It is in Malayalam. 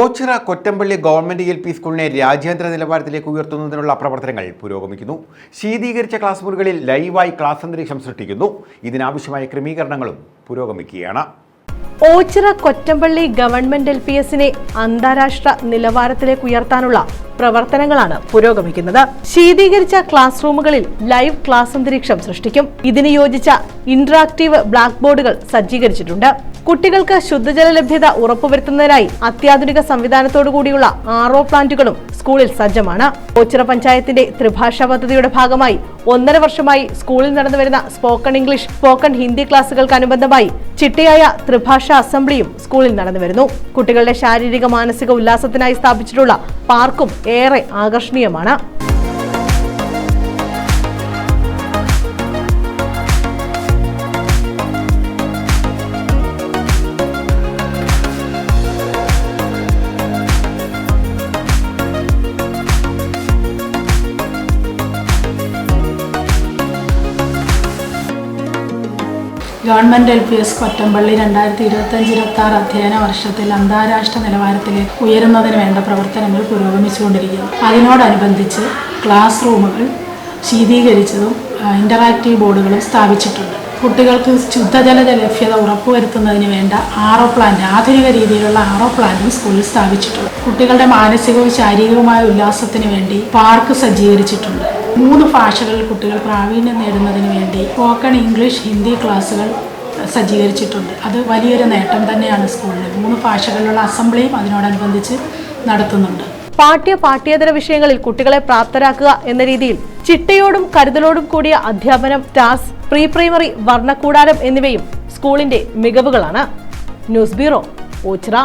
Ochira Kottampally government L P സ്കൂളിനെ രാജ്യാന്തര നിലവാരത്തിലേക്ക് ഉയർത്തുന്നതിനുള്ള പ്രവർത്തനങ്ങൾ പുരോഗമിക്കുന്നു. ശീതീകരിച്ച ക്ലാസ് മുറികളിൽ ലൈവായി ക്ലാസ് അന്തരീക്ഷം സൃഷ്ടിക്കുന്നു. ഇതിനാവശ്യമായ ക്രമീകരണങ്ങളും പുരോഗമിക്കുകയാണ്. Ochira Kottampally government L P എസിനെ അന്താരാഷ്ട്ര നിലവാരത്തിലേക്ക് ഉയർത്താനുള്ള പ്രവർത്തനങ്ങളാണ് പുരോഗമിക്കുന്നത്. ശീതീകരിച്ച ക്ലാസ് റൂമുകളിൽ ലൈവ് ക്ലാസ് അന്തരീക്ഷം സൃഷ്ടിക്കും. ഇതിന് യോജിച്ച ഇന്ററാക്റ്റീവ് ബ്ലാക്ക് ബോർഡുകൾ സജ്ജീകരിച്ചിട്ടുണ്ട്. കുട്ടികൾക്ക് ശുദ്ധജല ലഭ്യത ഉറപ്പുവരുത്തുന്നതിനായി അത്യാധുനിക സംവിധാനത്തോടു കൂടിയുള്ള ആർ പ്ലാന്റുകളും സ്കൂളിൽ സജ്ജമാണ്. ഓച്ചിറ പഞ്ചായത്തിന്റെ ത്രിഭാഷാ പദ്ധതിയുടെ ഭാഗമായി ഒന്നര വർഷമായി സ്കൂളിൽ നടന്നുവരുന്ന സ്പോക്കൺ ഇംഗ്ലീഷ് സ്പോക്കൺ ഹിന്ദി ക്ലാസുകൾക്ക് അനുബന്ധമായി ചിട്ടയായ ത്രിഭാഷാ അസംബ്ലിയും സ്കൂളിൽ നടന്നുവരുന്നു കുട്ടികളുടെ ശാരീരിക മാനസിക ഉല്ലാസത്തിനായി സ്ഥാപിച്ചിട്ടുള്ള പാർക്കും ഏറെ ആകർഷണീയമാണ്. Government L P S Kottampally രണ്ടായിരത്തി ഇരുപത്തഞ്ച് ഇരുപത്തി ആറ് അധ്യയന വർഷത്തിൽ അന്താരാഷ്ട്ര നിലവാരത്തിലെ ഉയരുന്നതിന് വേണ്ട പ്രവർത്തനങ്ങൾ പുരോഗമിച്ചുകൊണ്ടിരിക്കുന്നു അതിനോടനുബന്ധിച്ച് ക്ലാസ് റൂമുകൾ ശീതീകരിച്ചതും ഇന്ററാക്റ്റീവ് ബോർഡുകളും സ്ഥാപിച്ചിട്ടുണ്ട്. കുട്ടികൾക്ക് ശുദ്ധജല ലഭ്യത ഉറപ്പുവരുത്തുന്നതിന് വേണ്ട ആറോ പ്ലാന്റ് ആധുനിക രീതിയിലുള്ള ആറോ പ്ലാന്റും സ്കൂളിൽ സ്ഥാപിച്ചിട്ടുണ്ട്. കുട്ടികളുടെ മാനസികവും ശാരീരികവുമായ ഉല്ലാസത്തിന് വേണ്ടി പാർക്ക് സജ്ജീകരിച്ചിട്ടുണ്ട്. മൂന്ന് ഭാഷകളിൽ കുട്ടികൾ പ്രാവീണ്യം നേടുന്നതിന് വേണ്ടി സ്പോക്കൺ ഇംഗ്ലീഷ് ഹിന്ദി ക്ലാസ്സുകൾ സജ്ജീകരിച്ചിട്ടുണ്ട്. അത് വലിയൊരു നേട്ടം തന്നെയാണ് സ്കൂളിൽ മൂന്ന് ഭാഷകളിലുള്ള അസംബ്ലിയും അതിനോടനുബന്ധിച്ച് നടത്തുന്നുണ്ട്. പാഠ്യ പാഠ്യേതര വിഷയങ്ങളിൽ കുട്ടികളെ പ്രാപ്തരാക്കുക എന്ന രീതിയിൽ ചിട്ടയോടും കരുതലോടും കൂടിയ അധ്യാപനം ടാസ് പ്രീ പ്രൈമറി വർണക്കൂടാരം എന്നിവയും സ്കൂളിന്റെ മികവുകളാണ്. News bureau Ochira.